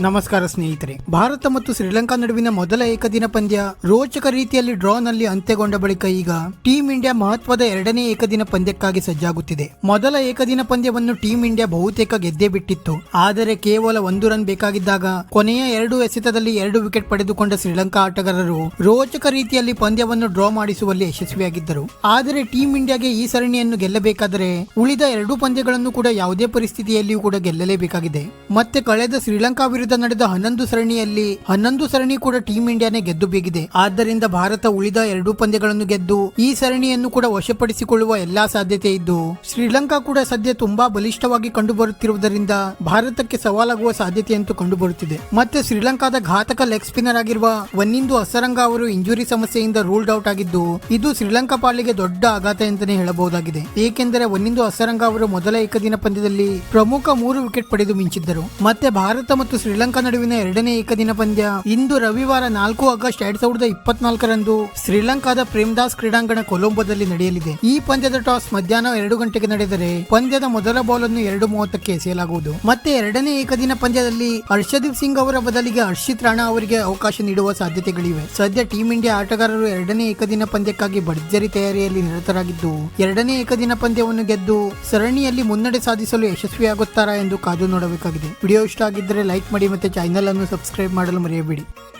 ನಮಸ್ಕಾರ ಸ್ನೇಹಿತರೆ. ಭಾರತ ಮತ್ತು ಶ್ರೀಲಂಕಾ ನಡುವಿನ ಮೊದಲ ಏಕದಿನ ಪಂದ್ಯ ರೋಚಕ ರೀತಿಯಲ್ಲಿ ಡ್ರಾನಲ್ಲಿ ಅಂತ್ಯಗೊಂಡ ಬಳಿಕ ಈಗ ಟೀಂ ಇಂಡಿಯಾ ಮಹತ್ವದ ಎರಡನೇ ಏಕದಿನ ಪಂದ್ಯಕ್ಕಾಗಿ ಸಜ್ಜಾಗುತ್ತಿದೆ. ಮೊದಲ ಏಕದಿನ ಪಂದ್ಯವನ್ನು ಟೀಂ ಇಂಡಿಯಾ ಬಹುತೇಕ ಗೆದ್ದೇ ಬಿಟ್ಟಿತ್ತು. ಆದರೆ ಕೇವಲ ಒಂದು ರನ್ ಬೇಕಾಗಿದ್ದಾಗ ಕೊನೆಯ ಎರಡು ಎಸೆತದಲ್ಲಿ ಎರಡು ವಿಕೆಟ್ ಪಡೆದುಕೊಂಡ ಶ್ರೀಲಂಕಾ ಆಟಗಾರರು ರೋಚಕ ರೀತಿಯಲ್ಲಿ ಪಂದ್ಯವನ್ನು ಡ್ರಾ ಮಾಡಿಸುವಲ್ಲಿ ಯಶಸ್ವಿಯಾಗಿದ್ದರು. ಆದರೆ ಟೀಂ ಇಂಡಿಯಾಗೆ ಈ ಸರಣಿಯನ್ನು ಗೆಲ್ಲಬೇಕಾದರೆ ಉಳಿದ ಎರಡು ಪಂದ್ಯಗಳನ್ನು ಕೂಡ ಯಾವುದೇ ಪರಿಸ್ಥಿತಿಯಲ್ಲಿಯೂ ಕೂಡ ಗೆಲ್ಲಲೇಬೇಕಾಗಿದೆ. ಮತ್ತೆ ಕಳೆದ ಶ್ರೀಲಂಕಾ ನಡೆದ ಹನ್ನೊಂದು ಸರಣಿಯಲ್ಲಿ ಹನ್ನೊಂದು ಸರಣಿ ಕೂಡ ಟೀಂ ಇಂಡಿಯಾನೇ ಗೆದ್ದು ಬೀಗಿದೆ. ಆದ್ದರಿಂದ ಭಾರತ ಉಳಿದ ಎರಡೂ ಪಂದ್ಯಗಳನ್ನು ಗೆದ್ದು ಈ ಸರಣಿಯನ್ನು ಕೂಡ ವಶಪಡಿಸಿಕೊಳ್ಳುವ ಎಲ್ಲಾ ಸಾಧ್ಯತೆ ಇದ್ದು, ಶ್ರೀಲಂಕಾ ಕೂಡ ಸದ್ಯ ತುಂಬಾ ಬಲಿಷ್ಠವಾಗಿ ಕಂಡುಬರುತ್ತಿರುವುದರಿಂದ ಭಾರತಕ್ಕೆ ಸವಾಲಾಗುವ ಸಾಧ್ಯತೆಯಂತೂ ಕಂಡುಬರುತ್ತಿದೆ. ಮತ್ತೆ ಶ್ರೀಲಂಕಾದ ಘಾತಕ ಲೆಗ್ ಸ್ಪಿನ್ನರ್ ಆಗಿರುವ ಒನ್ನಿಂದು ಅಸರಂಗ ಅವರು ಇಂಜುರಿ ಸಮಸ್ಯೆಯಿಂದ ರೂಲ್ಡ್ ಔಟ್ ಆಗಿದ್ದು, ಇದು ಶ್ರೀಲಂಕಾ ಪಾಲಿಗೆ ದೊಡ್ಡ ಆಘಾತ ಎಂತಾನೆ ಹೇಳಬಹುದಾಗಿದೆ. ಏಕೆಂದರೆ ಒನ್ನಿಂದು ಅಸರಂಗ ಅವರು ಮೊದಲ ಏಕದಿನ ಪಂದ್ಯದಲ್ಲಿ ಪ್ರಮುಖ ಮೂರು ವಿಕೆಟ್ ಪಡೆದು ಮಿಂಚಿದ್ದರು. ಮತ್ತೆ ಭಾರತ ಮತ್ತು ನಡುವಿನ ಎರಡನೇ ಏಕದಿನ ಪಂದ್ಯ. ಇಂದು ರವಿವಾರ ನಾಲ್ಕು ಆಗಸ್ಟ್ ಎರಡ್ ಸಾವಿರದ ಇಪ್ಪತ್ನಾಲ್ಕರಂದು ಶ್ರೀಲಂಕಾದ ಪ್ರೇಮದಾಸ್ ಕ್ರೀಡಾಂಗಣ ಕೊಲಂಬೋದಲ್ಲಿ ನಡೆಯಲಿದೆ. ಈ ಪಂದ್ಯದ ಟಾಸ್ ಮಧ್ಯಾಹ್ನ ಎರಡು ಗಂಟೆಗೆ ನಡೆದರೆ ಪಂದ್ಯದ ಮೊದಲ ಬಾಲ್ ಅನ್ನು ಎರಡು ಮೂವತ್ತಕ್ಕೆ ಎಸೆಯಲಾಗುವುದು. ಮತ್ತೆ ಎರಡನೇ ಏಕದಿನ ಪಂದ್ಯದಲ್ಲಿ ಹರ್ಷದೀಪ್ ಸಿಂಗ್ ಅವರ ಬದಲಿಗೆ ಹರ್ಷಿತ್ ರಾಣಾ ಅವರಿಗೆ ಅವಕಾಶ ನೀಡುವ ಸಾಧ್ಯತೆಗಳಿವೆ. ಸದ್ಯ ಟೀಂ ಇಂಡಿಯಾ ಆಟಗಾರರು ಎರಡನೇ ಏಕದಿನ ಪಂದ್ಯಕ್ಕಾಗಿ ಭರ್ಜರಿ ತಯಾರಿಯಲ್ಲಿ ನಿರತರಾಗಿದ್ದು, ಎರಡನೇ ಏಕದಿನ ಪಂದ್ಯವನ್ನು ಗೆದ್ದು ಸರಣಿಯಲ್ಲಿ ಮುನ್ನಡೆ ಸಾಧಿಸಲು ಯಶಸ್ವಿಯಾಗುತ್ತಾರಾ ಎಂದು ಕಾದು ನೋಡಬೇಕಾಗಿದೆ. ವಿಡಿಯೋ ಇಷ್ಟ ಆಗಿದ್ದರೆ ಲೈಕ್ ಮಾಡಿ ಮತ್ತೆ ಚಾನೆಲ್ ಅನ್ನು ಸಬ್ಸ್ಕ್ರೈಬ್ ಮಾಡಲು ಮರೆಯಬೇಡಿ